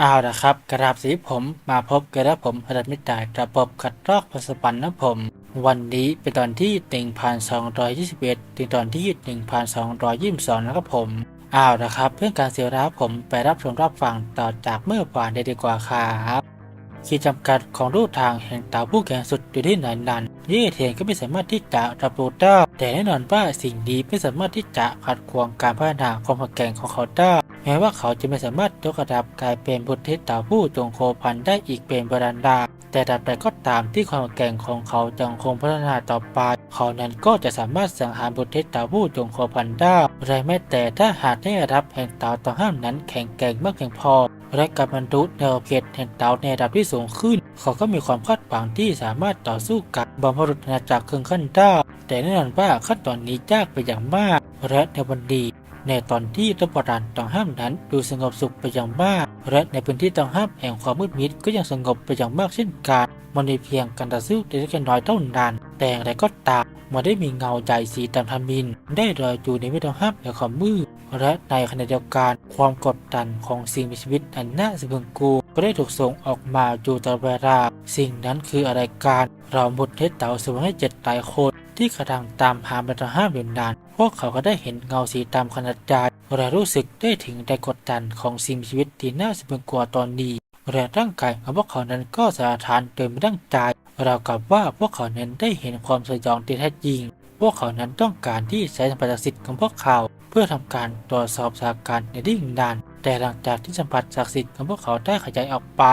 เอาละครับ กราบสีผมมาพบกับผมรัตมิตรระบบขัดลอกพัสปันนะผม วันนี้เป็นตอนที่1221 ถึงตอนที่ 1222 นะครับผมเอาละครับ เพื่อการเสียเวลาผมไปรับชมรับฟังต่อจากเมื่อวานได้ดีกว่าครับขีดจำกัดของรูทางแห่งเต่าผู้แข็งสุดอยู่ที่ไหนนั้นเย่เทียนก็ไม่สามารถที่จะรับรู้ได้แต่แน่นอนว่าสิ่งนี้ไม่สามารถที่จะขัดขวางการพัฒนาความแข็งของเขาได้ แม้ว่าเขาจะไม่สามารถยกระดับกลายเป็นบุตรเทพต่าผู้จงโคพันได้อีกเป็นบรันดา แต่ตราบใดก็ตามที่ความแก่งของเขายังคงพัฒนาต่อไป เขานั้นก็จะสามารถสังหารบุตรเทพต่าผู้จงโคพันได้และแม้แต่ถ้าหากได้รับแห่งเต่าต่อห้ามนั้นแข็งแกร่งมากเพียงพอ และการบรรลุแนวเขตแห่งเต่าในระดับที่สูงขึ้น เขาก็มีความคาดหวังที่สามารถต่อสู้กับบอมพรุษอาณาจักรเครื่องขั้นได้แต่แน่นอนว่าขั้นตอนนี้ยากไปอย่างมากและในวันดี ในตอนที่รัฐบาลต้องห้ามนั้นดูสงบสุขไปอย่างมาก และในพื้นที่ต้องห้ามแห่งความมืดมิดก็ยังสงบไปอย่างมากเช่นกันมันมีเพียงการต่อสู้เล็กๆน้อยๆเท่านั้น แต่อย่างไรก็ตามมันได้มีเงาใจสีดำทมิน ได้ลอยอยู่ในม่ต้องห้ามแห่งความมืดและในขณะเดียวกันความกดดันของสิ่งมีชีวิตอันน่าสะพรึงกลัวก็ได้ถูกส่งออกมาอยู่ตลอดเวลา สิ่งนั้นคืออะไรการเราหมดเทศเต่าสวงให้เจ็ดตายคน ที่กระดังตามหาบรรดาห้ามอยู่นานพวกเขาก็ได้เห็นเงาสีดำขนาดใหญ่และรู้สึกได้ถึงแรงกดดันของสิ่งมีชีวิตที่น่าสะพรึงกลัวตอนนี้และร่างกายของพวกเขานั้นก็สารทานโดยไม่ตั้งใจเราวกับว่าพวกเขานั้นได้เห็นความสยองที่แท้จริง พวกเขานั้นต้องการที่ใช้สัมผัสศักดิ์สิทธิ์ของพวกเขา เพื่อทำการตรวจสอบสถานการณ์ในที่นานแต่หลังจากที่สัมผัสศักดิ์สิทธิ์ของพวกเขาได้ขยายออกไป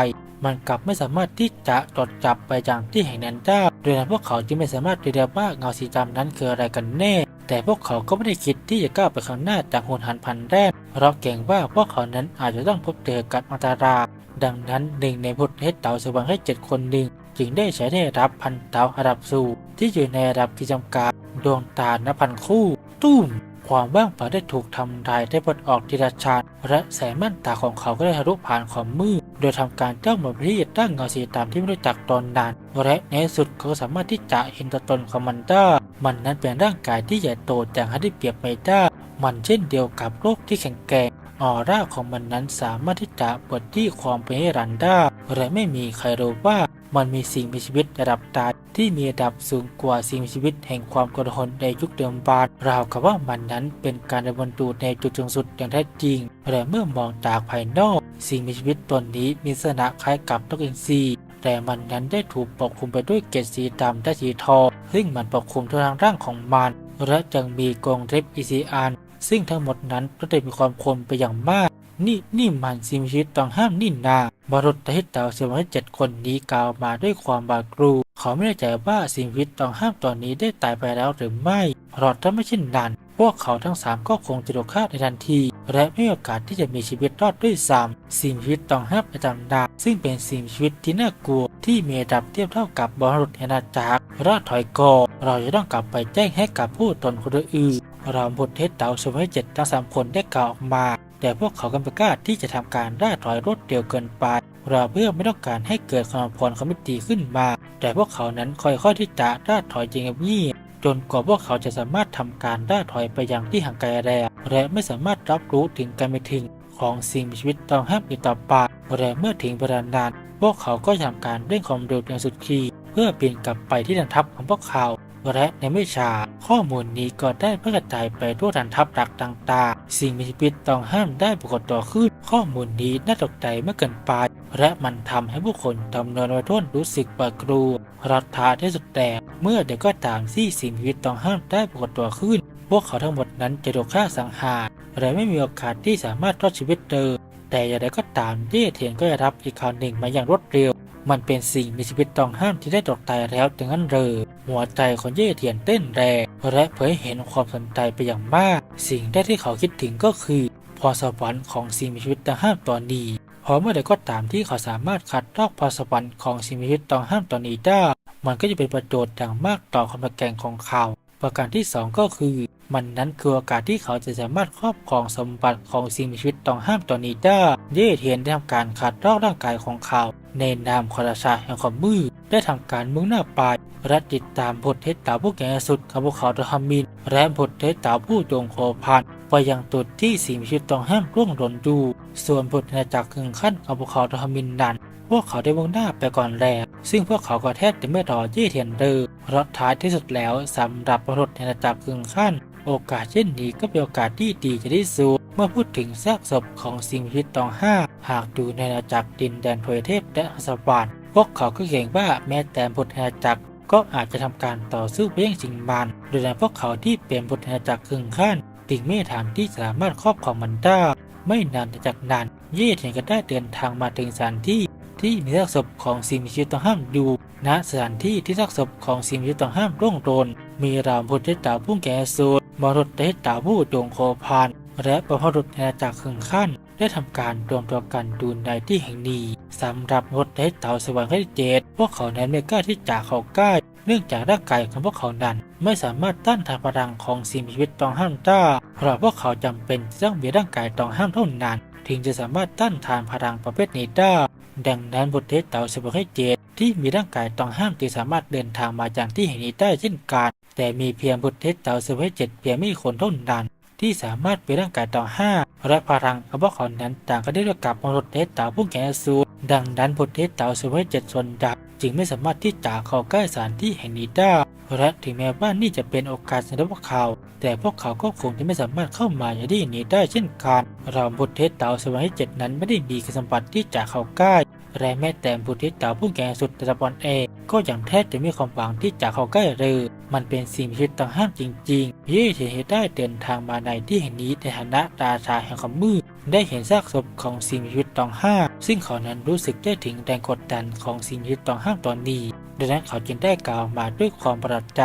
มันกลับไม่สามารถที่จะตรวจจับไปอย่างที่แห่งนั้นได้โดยนั้นพวกเขาจึงไม่สามารถเรียกว่าเงาสีดำนั้นคืออะไรกันแน่ แต่พวกเขาก็ไม่ได้คิดที่จะก้าวไปข้างหน้าจากหุนหันพันแรกเพราะเก่งว่าพวกเขานั้นอาจจะต้องพบเจอกับอันตรายดังนั้นหนึ่งในพุทธเทศเต่าสว่างให้เจ็ดคนหนึ่งจึงได้ใช้ได้รับพันเต่าระดับสูงที่อยู่ในระดับกิจำกัดดวงตานับพันคู่ ตุ้มความว่างเปล่าได้ถูกทำลายได้ปลดออกทีละชาติและแสงม่านตาของเขาก็ได้ทะลุผ่านความมืด โดยทำการจ้องมองไปที่ตั้งเงาสีดำที่ไม่รู้จักตอนนั้นและในสุดเขาก็สามารถที่จะเห็นตัวตนของมันได้มันนั้นเป็นร่างกายที่ใหญ่โตอย่างหาได้เปรียบไม่ได้มันเช่นเดียวกับโลกที่แข็งแกร่งออร่าของมันนั้นสามารถที่จะเปิดที่ความเป็นรันดร์ได้และไม่มีใครรู้ว่ามันมีสิ่งมีชีวิตระดับตาที่มีระดับสูงกว่าสิ่งมีชีวิตแห่งความกระหนในยุคเดิมบานราวกับว่ามันนั้นเป็นการดำเนินดูในจุดสูงสุดอย่างแท้จริงและเมื่อมองจากภายนอก สิ่งมีชีวิตตนนี้มีลักษณะคล้ายกับนกอินทรีแต่มันนั้นได้ถูกปกคลุมไปด้วยเกล็ดสีดำและสีทองซึ่งมันปกคลุมทั่วทั้งร่างของมัน และยังมีกรงเล็บอีซีอัน ซึ่งทั้งหมดนั้นก็ได้มีความคมไปอย่างมาก นี่นี่มันสิ่งมีชีวิตต้องห้ามนี่นาบรุษทหิตเต่าเสียงให้เจ็ดคนนี้กล่าวมาด้วยความบาดกรูเขาไม่แน่ใจว่าสิ่งมีชีวิตต้องห้ามตอนนี้ได้ตายไปแล้วหรือไม่เพราะถ้าไม่เช่นนั้น พวกเขาทั้งสามก็คงจะถูกฆ่าในทันที และไม่มีโอกาสที่จะมีชีวิตรอดด้วยซ้ำสิ่งมีชีวิตต้องห้ามประจำดาซึ่งเป็นสิ่งมีชีวิตที่น่ากลัวที่มีระดับเทียบเท่ากับบรุษแห่งอาณาจักรรอดถอยกอเราจะต้องกลับไปแจ้งให้กับผู้ตนคนอื่นเราหมดเทศเต่าสมัยเจ็ดทั้งสามคนได้กล่าวออกมา แต่พวกเขาก็ไม่กล้าที่จะทำการล่าถอยรถเร็วเกินไป เราเพื่อไม่ต้องการให้เกิดความพรคอมมิตีขึ้นมา แต่พวกเขานั้นค่อยๆที่จะล่าถอยจริงเงียบ จนกว่าพวกเขาจะสามารถทำการล่าถอยไปอย่างที่ห่างไกลแล้วและไม่สามารถรับรู้ถึงการไปถึงของสิ่งมีชีวิตต้องห้ามอีกต่อไปและเมื่อถึงเวลานานพวกเขาก็ทำการเร่งความเร็วอย่างสุดขีดเพื่อเปลี่ยนกลับไปที่ฐานทัพของพวกเขา และในไม่ช้าข้อมูลนี้ก็ได้แพร่กระจายไปทั่วฐานทัพหลักต่างๆ สิ่งมีชีวิตต้องห้ามได้ปรากฏตัวขึ้น ข้อมูลนี้น่าตกใจเมื่อเกินไป และมันทำให้ผู้คนจำนวนวัยรุ่นรู้สึกปวดกลัวรัฐาที่สุดแต่เมื่อเด็กก็ตามที่สิ่งมีชีวิตต้องห้ามได้ปรากฏตัวขึ้น พวกเขาทั้งหมดนั้นจะถูกฆ่าสังหารและไม่มีโอกาสที่สามารถรอดชีวิตเดิมแต่อย่างไรก็ตามเย่เทียนก็ได้รับอีกข่าวหนึ่งมาอย่างรวดเร็ว มันเป็นสิ่งมีชีวิตต้องห้ามที่ได้ตกตายแล้วดังนั้นเลยหัวใจของเย่เทียนเต้นแรงและเผยเห็นความสนใจไปอย่างมาก สิ่งแรกที่เขาคิดถึงก็คือพรสวรรค์ของสิ่งมีชีวิตต้องห้ามตอนนี้พราะเมื่อใดก็ตามที่เขาสามารถขัดลอกพรสวรรค์ของสิ่งมีชีวิตต้องห้ามตอนนี้ได้มันก็จะเป็นประโยชน์อย่างมากต่อความแข็งของเขา ประการที่สองก็คือ มันนั้นคือโอกาสที่เขาจะสามารถครอบครองสมบัติของสิ่งมีชีวิตต้องห้ามตอนนี้ได้เย่เทียนได้ทำการขัดลอกร่างกายของเขาในนามคอราชาแห่งความมืดได้ทำการมุ่งหน้าไปและติดตามบทเทศตาผู้แก่สุดของพวกเขาทหามิน และบทเทศตาผู้จงโคพันไปยังจุดที่สิ่งมีชีวิตต้องห้ามร่วงหล่นอยู่ส่วนพุทนาจักขึงขั้นของภูเขาทหมินนั้นพวกเขาได้มุ่งหน้าไปก่อนแล้ว ซึ่งพวกเขาก็แทบจะไม่รอเย่เทียนเลยเพราะท้ายที่สุดแล้วสำหรับมนุษย์ในาณาจักขึงขั้น โอกาสเช่นนี้ก็เป็นโอกาสที่ดีจะที่สุดเมื่อพูดถึงซากศพของสิ่งมีชีวิตตองห้าหากดูในอาณาจักรดินแดนทวยเทพและอัสวรรค์พวกเขาก็เกรงว่าแม้แต่พุทธอาณาจักรก็อาจจะทำการต่อสู้ไปยังสิ่งมัน โดยในพวกเขาที่เป็นพุทธอาณาจักรครึ่งขั้นติงไม่ถามที่สามารถครอบครองมันได้ ไม่นานจากนั้น เย่เทียนก็ได้เดินทางมาถึงสถานที่ที่มีซากศพของสิ่งมีชีวิตต้องห้ามอยู่ณสถานที่ที่ซากศพของสิ่งมีชีวิตต้องห้ามร่วงโรนมีรามพุทธเจ้าผู้แก่สู ตรมรุษเทพเจ้าผู้จงโคพาน และประพรุษในอาณาจักรครึ่งขั้น ได้ทำการรวมตัวกันดูนในที่แห่งนี้สำหรับรุษเทพเตาสวรรค์ที่เจ็ดพวกเขานั้นไม่กล้าที่จะเข้าใกล้เนื่องจากร่างกายของพวกเขานั้นไม่สามารถต้านทานพลังของสิ่งมีชีวิตต้องห้ามได้เพราะพวกเขาจำเป็นต้องมีร่างกายต้องห้ามเท่านั้น ถึงจะสามารถต้านทานพลังประเภทนี้ได้ดังนั้นบทเทศเต่าสมุนไพรเจด ที่มีร่างกายต้องห้ามจึงสามารถเดินทางมาจากที่แห่งนี้ได้เช่นกัน แต่มีเพียงบทเทศเต่าสมุนไพรเจ็ดเพียงไม่กี่คนเท่านั้นที่สามารถเป็นร่างกายต้องห้าและพลังของพวกเขานั้นต่างก็ได้เรียกกับบทเทศเตาผู้แก่สูตรดังนั้นบทเทศเตาสมุนไพรเจ็ดส่วนดับจึงไม่สามารถที่จะเข้าใกล้สถานที่แห่งนี้ได้และถึงแม้ว่านี่จะเป็นโอกาสสำหรับพวกเขา แต่พวกเขาก็คงจะไม่สามารถเข้ามาอย่างที่นี้ได้เช่นกันเราบุตรเทศเตาสวรรค์เจ็ดนั้นไม่ได้มีคุณสมบัติที่จะเข้าใกล้ และแม้แต่บุตรเทศเต่าผู้แก่สุดตะบอลเองก็ยังแทบจะมีความหวังที่จะเข้าใกล้เลยมันเป็นสิ่งมีชีวิตต้องห้ามจริงๆเย่เทียนได้เดินทางมาในที่แห่งนี้ในฐานะราชาแห่งความมืดได้เห็นซากศพของสิ่งมีชีวิตต้องห้าซึ่งเขานั้นรู้สึกได้ถึงแรงกดดันของสิ่งมีชีวิตต้องห้าตอนนี้ดังนั้นเขาจึงได้กล่าวมาด้วยความประหลาดใจ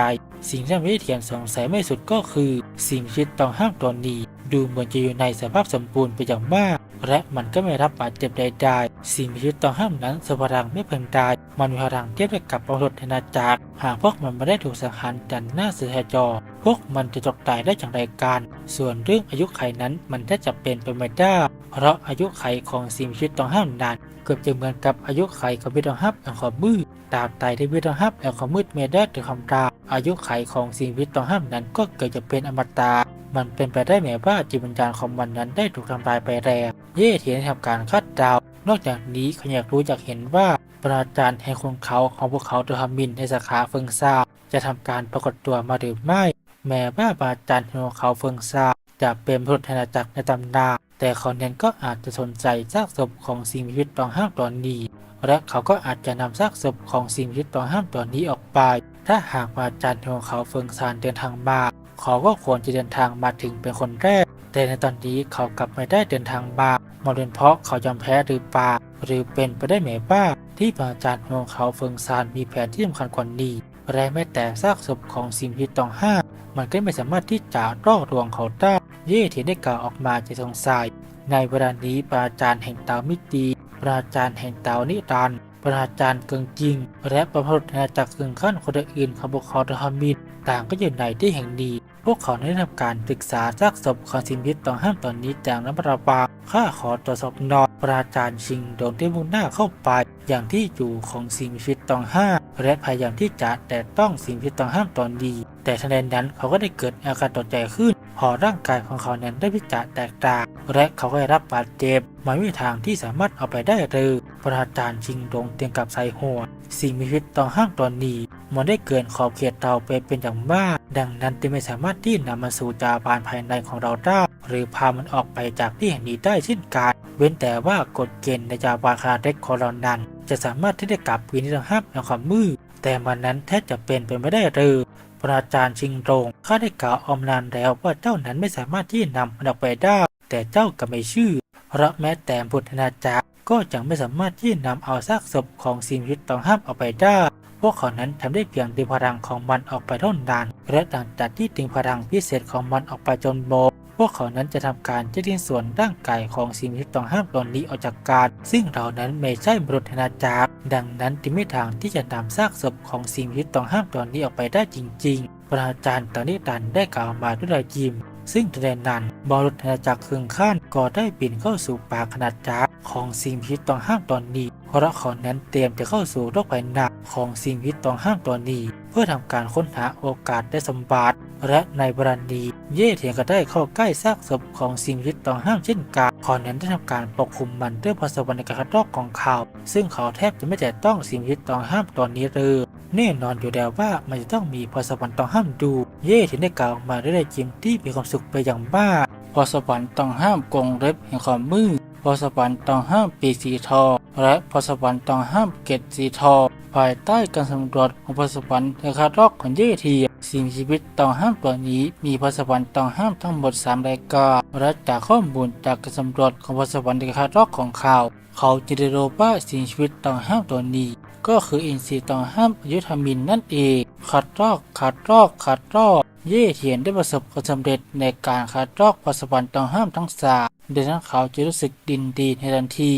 สิ่งที่วิเทียนสงสัยไม่สุดก็คือ สิ่งมีชีวิตต้องห้าตอนนี้ ดูเหมือนจะอยู่ในสภาพสมบูรณ์ไปอย่างมาก และมันก็ไม่รับบาดเจ็บใดๆ สิ่งมีชีวิตต้องห้ามนั้นสพลังไม่เพึงตาย มันมีพลังเทียบได้กับประหลดธนาจักร หากพวกมันไม่ได้ถูกสังหารจันหน้าเสือจอ พวกมันจะจกตายได้อย่างไรกัน ส่วนเรื่องอายุไขนั้นมันแทบจะเป็นไปไม่ได้ เพราะอายุไขของสิ่งมีชีวิตต้องห้ามนั้นเกือบจะเหมือนกับอายุไขของวิทองฮับแห่งความมืดตราบใดที่วิทองฮับแห่งความมืดเมได้ถึงคำตราอายุไขของสิ่งมีชีวิตต้องห้ามนั้นก็เกิดจะเป็นอมตะมันเป็นไปได้ไหมว่าจิตวิญญาณของมันนั้นได้ถูกทำลายไปแล้ว เย่เทียนทำการคาดเดา นอกจากนี้เขาอยากรู้อยากเห็นว่าปราจารย์แห่งคนเขาของพวกเขาตัวทมินในสาขาเฟิงซาจะทำการปรากฏตัวมาหรือไม่ แม้ว่าปราจารย์แห่งเขาเฟิงซาจะเป็นพระธนาจักรในตำนานแต่เขาเน้นก็อาจจะสนใจซากศพของสิ่งมีชีวิตต้องห้ามตอนนี้ และเขาก็อาจจะนำซากศพของสิ่งมีชีวิตต้องห้ามตอนนี้ออกไป ถ้าหากปราจารย์แห่งเขาเฟิงซานเดินทางมา เขาก็ควรจะเดินทางมาถึงเป็นคนแรก แต่ในตอนนี้เขากลับไม่ได้เดินทางมามาเป็นเพราะเขายอมแพ้หรือเปล่าหรือเป็นไปได้ไหมว่าที่ประอาจารย์ของเขาเฟิงซานมีแผนที่สำคัญกว่านี้และแม้แต่ซากศพของสิ่งมีชีวิตต้องห้า มันก็ไม่สามารถที่จะล่อลวงเขาได้ เย่เทียนได้กล่าวออกมาจะสงสัย ในเวลานี้ปราจารย์แห่งเตามิตีปราจารย์แห่งเตานิรันดร์ปราจารย์เกิงจริง และประพรุษนาจากเกึ่งขั้นคนอื่นของบุคคลทมิน ต่างก็อยู่ในที่แห่งนี้ พวกเขาได้ทำการศึกษาซากศพของสิมีชีวิตต้องห้ามตอนนี้จากน้ำประปาข้าขอตรวจสอบนอยปราจารย์ชิงโดนที่มุ่งหน้าเข้าไป อย่างที่อยู่ของสิมีชีวิตต้องห้าและพยายามที่จะแต่ต้องสิมีชีวิตต้องห้ามตอนนี้แต่ทันใดนั้นเขาก็ได้เกิดอาการตกใจขึ้นพอร่างกายของเขานั้นได้พิจารแตกต่างและเขาก็ได้รับบาดเจ็บไมันไม่มีทางที่สามารถเอาไปได้เลยปราจารย์ชิงดงเตียงกับใส่หัวสิ่งมีชีวิตต้องห้ามตอนนี้ มันได้เกินขอบเขตเราไปเป็นอย่างมาก ดังนั้นจึงไม่สามารถที่นำมาสู่จาบานภายในของเราได้ หรือพามันออกไปจากที่แห่งนี้ได้เช่นกัน เว้นแต่ว่ากฎเกณฑ์ในจาบานคาเด็กของเรานั้น จะสามารถที่จะกลับวินิจห้ามในความมืด แต่มันนั้นแทบจะเป็นไปไม่ได้เลยประอาจารย์ชิงโรง ข้าได้กล่าวอมนานแล้วว่าเจ้านั้นไม่สามารถที่นำมันออกไปได้ แต่เจ้าก็ไม่ชื่อ เพราะแม้แต่พุทธนาจักรก็ยังไม่สามารถที่นำเอาซากศพของสิ่งมีชีวิตต้องห้ามออกไปได้ วกเขานั้นทำได้เพียงดึงพลังของมันออกไปเท่านั้นและหลังจากที่ดึงพลังพิเศษของมันออกไปจนหมดพวกเขานั้นจะทำการแยกชิ้นส่วนร่างกายของสิ่งมีชีวิตต้องห้ามตอนนี้ออกจากการซึ่งเรานั้นไม่ใช่มนุษย์นาจักรดังนั้นจึงไม่ทางที่จะนำซากศพของสิ่งมีชีวิตต้องห้ามตอนนี้ออกไปได้จริงๆประอาจารย์ตอนนี้ตันได้กล่าวมาด้วยรอยยิ้มซึ่งทันใดนั้นบอลธนาจักรครึ่งขั้นก็ได้บินเข้าสู่ปากขนาดจักรของสิ่งมีชีวิตต้องห้ามตอนนี้ ราะเขานั้นเตรียมจะเข้าสู่โลกภายหนักของสิ่งมีชีวิตต้องห้ามตอนนี้ เพื่อทำการค้นหาโอกาสได้สมบัติและในบรันดีเย่เทียนก็ได้เข้าใกล้ซากศพของสิ่งมีชีวิตต้องห้ามเช่นกันขอนนั้นได้ทำการปกคุมมันด้วยพรสวรรค์ในการคัดลอกของเขา ซึ่งเขาแทบจะไม่แต่ต้องสิ่งมีชีวิตต้องห้ามตอนนี้เลยแน่นอนอยู่แล้วว่ามันจะต้องมีพรสวรรค์ต้องห้ามดู เย่ถึงได้กล่าวมาด้วยรอยยิ้มที่มีความสุขไปอย่างมาพรสวรรค์ต้องห้ามกงเล็บแห่งความมืด พรสวรรค์ต้องห้ามปีสีทองและพรสวรรค์ต้องห้ามเกล็ดสีทองภายใต้การสำรวจของพรสวรรค์ในคาร์ลอกของเยเทียสิ่งชีวิตต้องห้ามตัวนี้มีพรสวรรค์ต้องห้ามทั้งหมด 3 รายการและจากข้อมูลจากการสำรวจของพรสวรรค์ในคาร์ลอกของเขาเขาจะได้รู้ว่าสิ่งชีวิตต้องห้ามตัวนี้ก็คืออินทรีย์ต้องห้ามอายุทมินนั่นเองคัดลอกคัดลอกคัดลอก เย่เทียนได้ประสบความสำเร็จในการคัดลอกพรสวรรค์ต้องห้ามทั้งสามดังนั้นเขาจะรู้สึกดินดีในทันที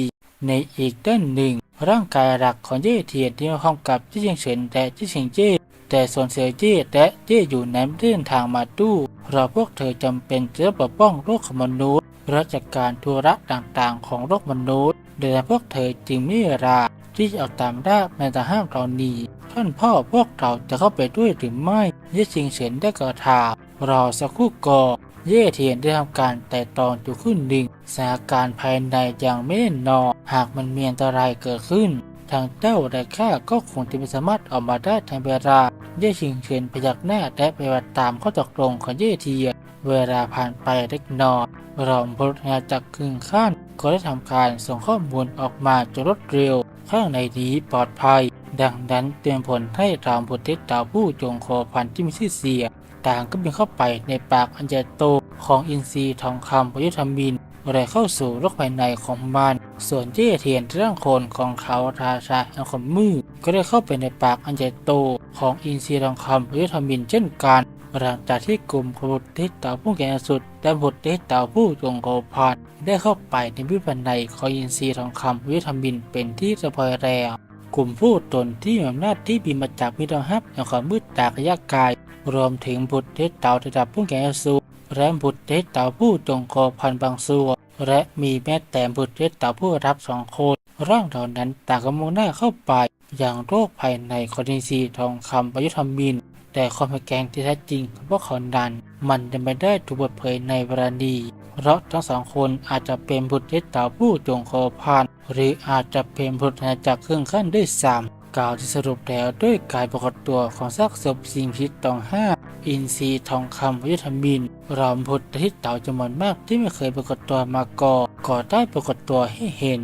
ในอีกด้านหนึ่ง ร่างกายหลักของเย่เทียนที่มาพร้อมกับจี้เชียงเฉินและจี้เชียงเจ้แต่ส่วนเสียเจ้และเจ้อยู่ในั้นเดินทางมาตู้เราพวกเธอจำเป็นจะปกป้องโลกมนุษย์และจัดการธุระต่างๆ ของโลกมนุษย์ดังนั้นพวกเธอจึงไม่มีเวลา ที่จะออกตามล่าแม้แต่ห้ามเราหนีท่านพ่อพวกเราจะเข้าไปด้วยหรือไม่เย่ชียงเฉินได้กระถามรอสักครู่ก่อนเย่เทียนได้ทำการไต่ตองอยู่ขึ้นหนึ่งสถานการณ์ภายในอยังไม่แน่นอนหากมันมีอันตรายเกิดขึ้น ทางเจ้าและข้าก็คงจะไม่สามารถออกมาได้ทันเวลาเย่ชิงเฉินพยักหน้าและไปฏิบัติตามข้อตกลงของเย่เทียนเวลาผ่านไปเล็กน้อยรอมพลงานจากครึ่งขั้นก็ได้ทำการส่งข้อมูลออกมาจนรวดเร็ว ข้างในนี้ปลอดภัย ดังนั้นเตรียมผลให้รามบุตรดาวผู้จงโคพันที่มีชื่อเสียงต่างก็บินเข้าไปในปากอันใหญ่โตของอินทรีย์ทองคำพยุทธมินและเข้าสู่โลกภายในของมัน ส่วนเจ้เทียนเรื่องโคนของเขาราชาแห่งความมืดก็ได้เข้าไปในปากอันใหญ่โตของอินทรีย์ทองคำพยุทธมินเช่นกัน หลังจากที่กลุ่มขบุตรเต่าผู้แก่สุดและบุตรเต่าผู้จงโกพันได้เข้าไปในพิพันธ์ในของอินทรีย์ทองคำวิทามินเป็นที่สะพอยแรงกลุ่มผู้ตนที่มีอำนาจที่บินมาจากมิตรฮับแห่งความมืดตากระยะกาย รวมถึงบุตรเต่าระดับผู้แก่สุดและบุตรเต่าผู้จงโกพันบางส่วนและมีแม้แต่บุตรเต่าผู้รับสองคนร่างเหล่านั้นต่างก็มุ่งหน้าเข้าไป อย่างโรคภายในของอินทรีทองคำประยุทธมิน แต่ความแกงที่แท้จริงของพวกเขานั้นมันจะไม่ได้ถูกเปิดเผยในเวลานี้เพราะทั้งสองคนอาจจะเป็นบุตรเต่าผู้จงโคพันหรืออาจจะเป็นบุตรจากเครื่องขั้นด้วยซ้ำกล่าวที่สรุปแล้วด้วยการปรากฏตัวของซากศพสิ่งมีชีวิตตองห้าอินทรีย์ทองคำวิตามินรอมบุตรที่เต่าจำนวนมากที่ไม่เคยปรากฏตัวมาก่อนก็ได้ปรากฏตัวให้เห็น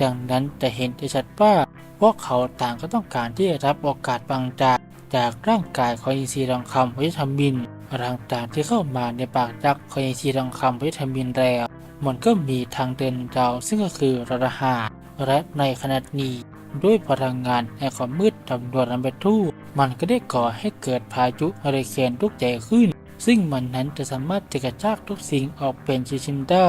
ดังนั้นจะเห็นได้ชัดว่าพวกเขาต่างก็ต้องการที่จะรับโอกาสบางจาก จากร่างกายของอินทรีย์ทองคำวิตามินหลังจากที่เข้ามาในปากดักของอินทรีย์ทองคำวิตามินแล้ว มันก็มีทางเดินเราซึ่งก็คือระหาและในขณะนี้ด้วยพลังงานแห่งความมืดจำนวนอันเป็นทู่มันก็ได้ก่อให้เกิดพายุเฮอริเคนลูกใหญ่ขึ้น ซึ่งมันนั้นจะสามารถจะกระชากทุกสิ่งออกเป็นชิ้นๆได้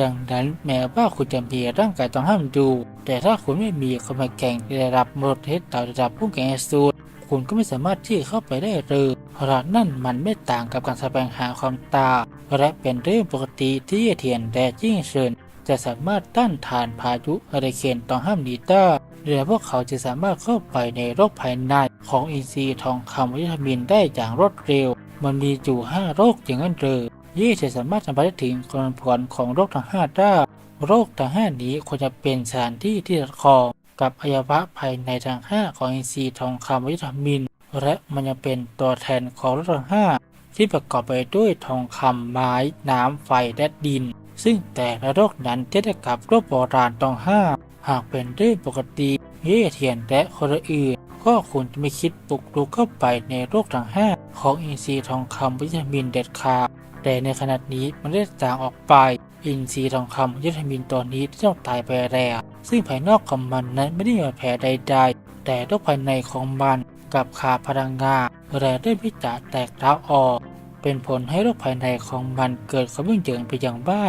ดังนั้นแม้ว่าคุณจะมีร่างกายต้องห้ามดู แต่ถ้าคุณไม่มีความแข็งในระดับมรดเทศต่อระดับผู้แข็งสุด คุณก็ไม่สามารถที่จะเข้าไปได้เลยเพราะนั่นมันไม่ต่างกับการแสวงหาความตา และเป็นเรื่องปกติที่เทียนและจิ้งเชิญจะสามารถต้านทานพายุเฮอริเคนตองห้ามนีได้และพวกเขาจะสามารถเข้าไปในโลกภายในของอินทรีย์ทองคำวิตามินได้อย่างรวดเร็ว มันมีอยู่ห้าโรคอย่างนั้นเลยยี่จะสามารถสัมผัสถึงความผลของโรคทั้งห้าได้โรคทั้งห้านี้ควรจะเป็นสถานที่ที่ตัดคอ กับอวัยวะภายในทางห้าของอินทรีย์ทองคำวิตามิน และมันยังเป็นตัวแทนของรคทั้งห้าที่ประกอบไปด้วยทองคำไม้ น้ำไฟและดิน ซึ่งแต่ละโรคนั้นเทียบกับโรคโบราณตองห้าหากเป็นเรื่องปกติเย่เทียนและคนอื่นก็ควรจะไม่คิดปลุกลุกเข้าไปในโรคทั้งห้าของอินทรีย์ทองคำวิตามินเด็ดขาดแต่ในขณะนี้มันได้จางออกไป อินทรีย์ทองคำวิตามินตัวนี้ที่ต้องตายไปแล้ว ซึ่งภายนอกของมันนั้นไม่ได้มีบาแผลใด ๆ แต่โรคภายในของมันกับขาพลังงานและได้พิจาแตกร้าวออก เป็นผลให้โรคภายในของมันเกิดความยุ่งเหยิงไปอย่างบ้า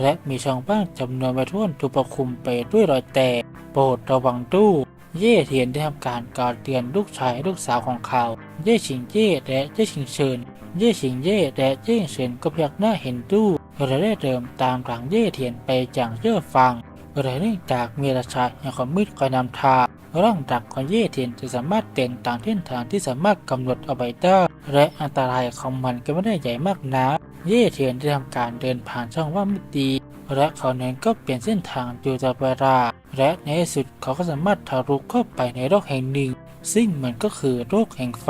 และมีช่องว่างจำนวนไม่ถ้วนถูกปกคลุมไปด้วยรอยแตกโปรดระวังตู้เย่เทียนได้ทำการกล่าวเตือนลูกชายลูกสาวของเขา เย่ชิงเย่และเย่ชิงเชิญ เย่ชิงเย่และเย่เฉินก็พยักหน้าเห็นตู้และได้เริ่มตามหลังเย่เทียนไปอย่างเชื่อฟัง และเนื่องจากมีราชาแห่งความมืดคอยนำทางร่างดักของเย่เทียนจะสามารถเป็นต่างเส้นทางที่สามารถกำหนดเอาไว้ได้และอันตรายของมันก็ไม่ได้ใหญ่มากนักเย่เทียนได้ทำการเดินผ่านช่องว่างมิติและเขานั้นก็เปลี่ยนเส้นทางอยู่ตลอดเวลาและในที่สุดเขาก็สามารถทะลุเข้าไปในโลกแห่งหนึ่ง ซึ่งมันก็คือโลกแห่งไฟ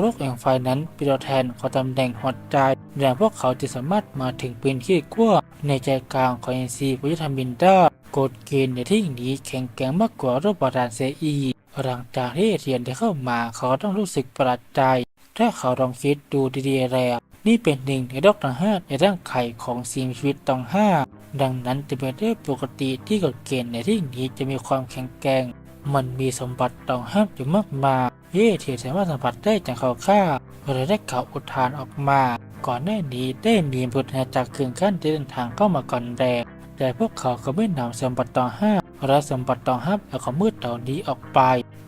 โลกแห่งไฟนั้นเป็นตัวแทนของตำแหน่งหัวใจและพวกเขาจะสามารถมาถึงพื้นที่กว้างในใจกลางของเอ็นซีวิทามินได้กฎเกณฑ์ในที่นี้แข็งแกร่งมากกว่าโรคบาดาลเซอีหลังจากที่เทียนได้เข้ามาเขาต้องรู้สึกประหลาดใจ ถ้าเขาลองคิดดูดีๆแล้วนี่เป็นหนึ่งในดอกตังห้าในร่างไข่ของสิ่งมีชีวิตตังห้าดังนั้นจะเป็นเรื่องปกติที่กฎเกณฑ์ในที่นี้จะมีความแข็งแกร่ง มันมีสมบัติต้องห้ามอยู่มากมายเย่เทียนสามารถสัมผัสได้จากเขาฆ่าเลยได้ข่าวอุทานออกมา ก่อนหน้านี้ได้มีบุตรจากเครื่องขั้นเดินทางเข้ามาก่อนแรกแต่พวกเขาก็ไม่นำสมบัติต้องห้าและสมบัติต้องห้าและความมืดเหล่านี้ออกไป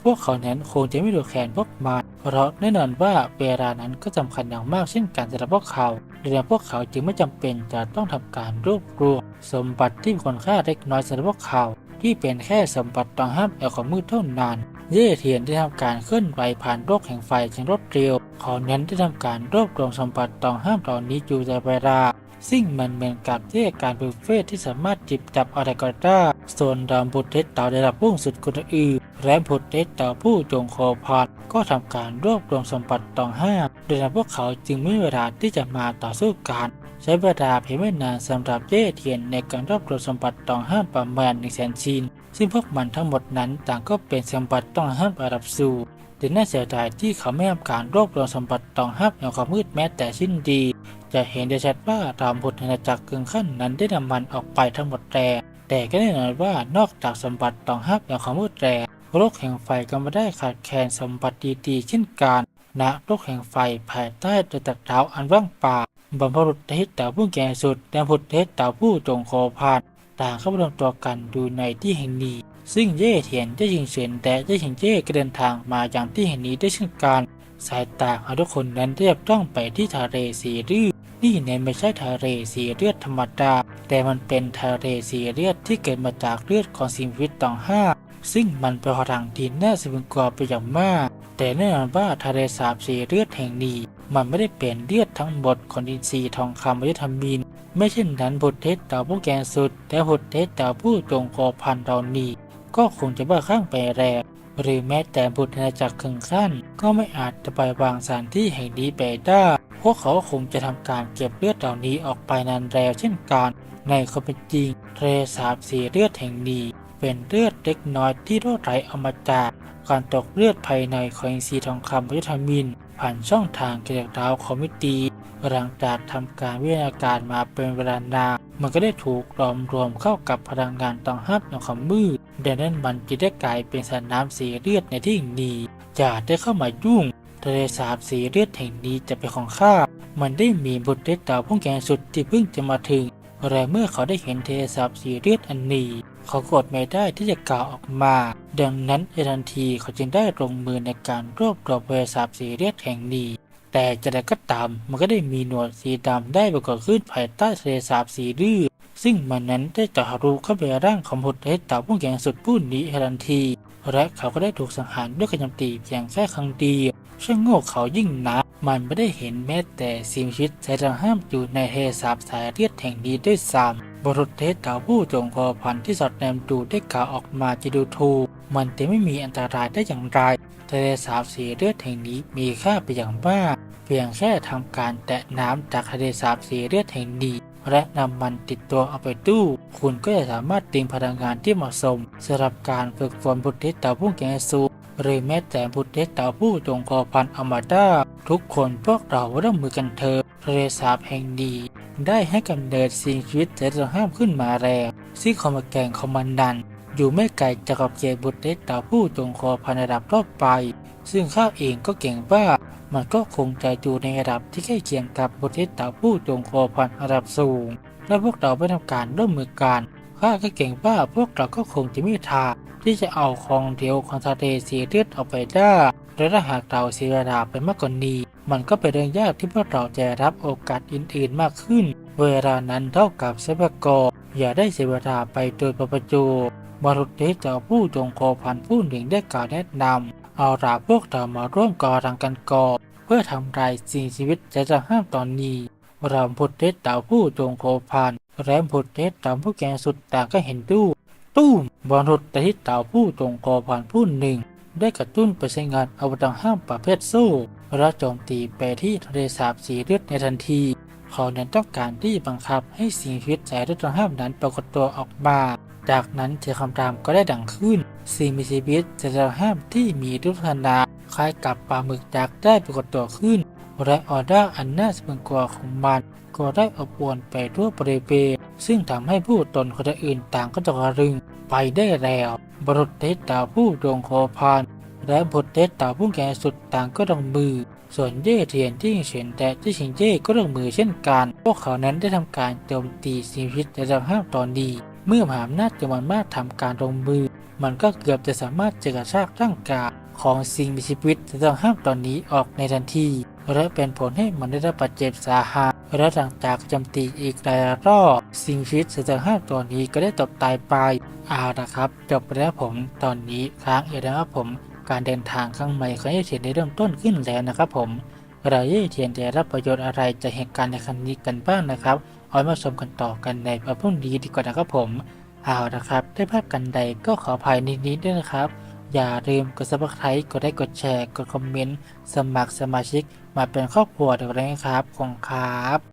พวกเขานั้นคงจะไม่ดูแคลนพวกมันเพราะแน่นอนว่าเวลานั้นก็สำคัญอย่างมากเช่นกันสำหรับพวกเขาดังนั้นพวกเขาจึงไม่จำเป็นจะต้องทำการรวบรวมสมบัติที่มีคุณค่าเล็กน้อยสำหรับพวกเขา ที่เป็นแค่สมบัติต้องห้ามแอลความมืดเท่านั้นเย่เทียนได้ทำการเคลื่อนไหวผ่านโลกแห่งไฟอย่างรวดเร็วเขานั้นได้ทำการรวบรวมสมบัติต้องห้ามเหล่านี้อยู่ในเวลาซึ่งมันเหมือนกับที่การบุฟเฟ่ที่สามารถจิบจับอะไรก็ได้ส่วนดอมบุตรเทสต่าได้รับพุ่งสุดคนอื่นและบุตรเทสต่าผู้จงโคพันก็ทำการรวบรวมสมบัติต้องห้ามโดยพวกเขาจึงไม่มีเวลาที่จะมาต่อสู้กัน ใช้เวลาเพียงไม่นานสำหรับเย่เทียนในการรวบรวมสมบัติต้องห้ามประมาณหนึ่งแสนชิ้น ซึ่งพวกมันทั้งหมดนั้นต่างก็เป็นสมบัติต้องห้ามระดับสูงแต่น่าเสียดายที่เขาไม่ทำการรวบรวมสมบัติต้องห้ามแห่งความมืดแม้แต่ชิ้นดี จะเห็นได้ชัดว่าตามบุตรอาณาจักรกึ่งขั้นนั้นได้นำมันออกไปทั้งหมดแล้แต่ก็แน่นอนว่านอกจากสมบัติต้องห้ามแห่งความมืดแล้โลกแห่งไฟก็ไม่ได้ขาดแคลนสมบัติดีๆเช่นกันณโลกแห่งไฟภายใต้ดวงตาดาวอันว่างเปล่า บรรพบุรุษเทศเต่าผู้แก่สุดและบุตรเทศเต่าผู้จงโคพานต่างเข้ารวมตัวกันดูในที่แห่งนี้ ซึ่งเย่เทียนเจ้าหญิงเฉินและเจ้าหญิงเย่ก็เดินทางมาอย่างที่แห่งนี้ได้เช่นกันสายตาของทุกคนนั้นเรียบต้องไปที่ทะเลสีรืดนี่เนี่ยไม่ใช่ทะเลสีเลือดธรรมดา แต่มันเป็นทะเลสีเลือดที่เกิดมาจากเลือดของสิ่งมีชีวิตต้องห้า ซึ่งมันเป็นพลังที่น่าสะพรึงกลัวไปอย่างมาก แต่แน่นอนว่าทะเลสาบสีเลือดแห่งนี้ มันไม่ได้เป็นเลือดทั้งหมดของอินทรีย์ทองคำวิตามิน ไม่เช่นนั้นบุตรเทศต่าผู้แก่สุด และบุตรเทศต่าผู้จงโคพันเรานี้ ก็คงจะบ้าคลั่งไปแรงหรือแม้แต่บุตรอาณาจักรครึ่งขั้น ก็ไม่อาจจะไปวางสถานที่แห่งนี้ไปได้ พวกเขาคงจะทำการเก็บเลือดเหล่านี้ออกไปนานแล้วเช่นกัน ในความเป็นจริงทะเลสาบสีเลือดแห่งนี้ เป็นเลือดเล็กน้อยที่รั่วไหลออกมาจากการตกเลือดภายในของอินทรีย์ทองคำวิตามิน ผ่านช่องทางเกล็ดดาวคอมมิตีหลังจากทำการวิทยาการมาเป็นเวลานานมันก็ได้ถูกรวมรวมเข้ากับพลังงานต้องห้ามในความมืดดังนั้นมันจะได้กลายเป็นสรน้ำสีเลือดในที่นี้อย่าได้เข้ามายุ่งทะเลสาบสีเลือดแห่งนี้จะเป็นของข้า มันได้มีบุตรเล็กต่าผู้แก่สุดที่เพิ่งจะมาถึงและเมื่อเขาได้เห็นทะเลสาบสีเลือดอันนี้ เขากดไม่ได้ที่จะกล่าวออกมา ดังนั้นในทันทีเขาจึงได้ลงมือในการรวบรวมเลสาบสีเลือดแห่งนี้ แต่จะไดก็ตามมันก็ได้มีหนวดสีดำได้ปรากฏขึ้นภายใต้ทะเลสาบสีเลือดซึ่งมันนั้นได้เจาะรูเข้าไปในร่างของหุ่นเล็กเต่าผู้แก่สุดผู้นี้ทันที และเขาก็ได้ถูกสังหารด้วยกระยำตีเพียงแค่ครั้งเดียวช่างโง่เขายิ่งนักมันไม่ได้เห็นแม้แต่สิ่งมีชีวิตใจต้องห้ามอยู่ในเทสาบสายเลือดแห่งนี้ด้วยซ้ำบรุษเทศเต่าผู้จงคอพันที่สอดแนมดูได้กล่าวออกมาจะดูถูกมันจะไม่มีอันตรายได้อย่างไรทะเลสาบสีเลือดแห่งนี้มีค่าไปอย่างมากเพียงแค่ทำการแตะน้ำจากทะเลสาบสีเลือดแห่งนี้ และนำมันติดตัวเอาไปตู้ คุณก็จะสามารถดึงพลังงานที่เหมาะสมสำหรับการฝึกฝนบุตรเทศเต่าผู้แก่สูหรือแม้แต่บุตรเทศเต่าผู้จงคอพันอมาดาทุกคนพวกเราร่วมมือกันเถอะทะเลสาบแห่งนี้ได้ให้กำเนิดสิ่งชีวิตแต่ต้องห้ามขึ้นมาแล้วซี่คอมแกงคอมมันดัน อยู่ไม่ไกลจากขอบเขตบุตรเทศเต่าผู้จงคอพันระดับรอบไป ซึ่งข้าเองก็เก่งว่า มันก็คงจะอยู่ในระดับที่ใกล้เคียงกับบุตรเทศเต่าผู้จงโคพันระดับสูง และพวกเราไม่ทำการร่วมมือกันข้าก็เก่งว่าพวกเราก็คงจะไม่มีทางที่จะเอาของเดียวของทะเลสีเลือดออกไปได้และถ้าหากเราเสียเวลาไปมากกว่านนี้ มันก็เป็นเรื่องยากที่พวกเราจะรับโอกาสอื่นๆมากขึ้น เวลานั้นเท่ากับเซบกออย่าได้เสียเวลาไปโดยประประจูบรุษเดชเจ้าผู้จงโคพันผู้หนึ่งได้กล่าวแนะนำ เอาละพวกเรามาร่วมก่อรังกันก่อเพื่อทำลายสิ่งชีวิตจะจะห้ามตอนนี้ราพุทธเทศเต่าผู้จงโคพานแรมพุทธเทศเต่าผู้แก่สุดต่างก็เห็นตู้ตู้มบอลรุดแต่ที่เต่าผู้จงโคพานผู้หนึ่ง ได้กระตุ้นไปใช้งานอาวุธห้ามประเภทโซ่และโจมตีไปที่ทะเลสาบสีเลือดในทันทีเขานั้นต้องการที่บังคับให้สิ่งชีวิตสายเลือดห้ามนั้นปรากฏตัวออกมา จากนั้นเสียงคำรามก็ได้ดังขึ้นสิ่งมีชีวิตจะจะห้ามที่มีรูปพนาคล้ายกับปลาหมึกยักษ์ได้ปรากฏตัวขึ้นและออเดอร์อันน่าสะพรึงกลัวของมันก็ได้อบอวนไปทั่วบริเวณซึ่งทำให้ผู้ตนคนอื่นต่างก็ตกตะลึงไปได้แล้วบรุษเทศดาวผู้ดวงโคพานและบทเทศดาวผู้แก่สุดต่างก็ลงมือ ส่วนเย่เทียนที่เฉียนแต่ที่ชิงเย่ก็ลงมือเช่นกัน พวกเขานั้นได้ทำการโจมตีสิ่งมีชีวิตแต่จะห้ามตอนนี้ เมื่อมหาอำนาจจำนวนมากทำการลงมือ มันก็เกือบจะสามารถจะกระชากร่างกายของสิ่งมีชีวิตจะต้องห้ามตอนนี้ออกในทันที และเป็นผลให้มันได้รับบาดเจ็บสาหัสและหลังจากจมตีอีกหลายรอบสิ่งมีชีวิตจะต้องห้ามตอนนี้ก็ได้ตกตายไปเอาละครับ จบไปแล้วผมตอนนี้ค้างอีกแล้วครับผมการเดินทางครั้งใหม่ของเย่เทียนได้เริ่มต้นขึ้นแล้วนะครับผมเราเย่เทียนได้รับประโยชน์อะไรจากเหตุการณ์ในครั้งนี้กันบ้างนะครับ เอามาชมกันต่อกันในวันพรุ่งนี้ดีกว่านะครับผม เอาละครับ ได้ภาพกันใดก็ขออภัยนิดๆด้วยนะครับ อย่าลืมกด subscribe กดไลค์กดแชร์ กดคอมเมนต์ สมัครสมาชิก มาเป็นครอบครัวเดียวกันนะครับขอบคุณครับ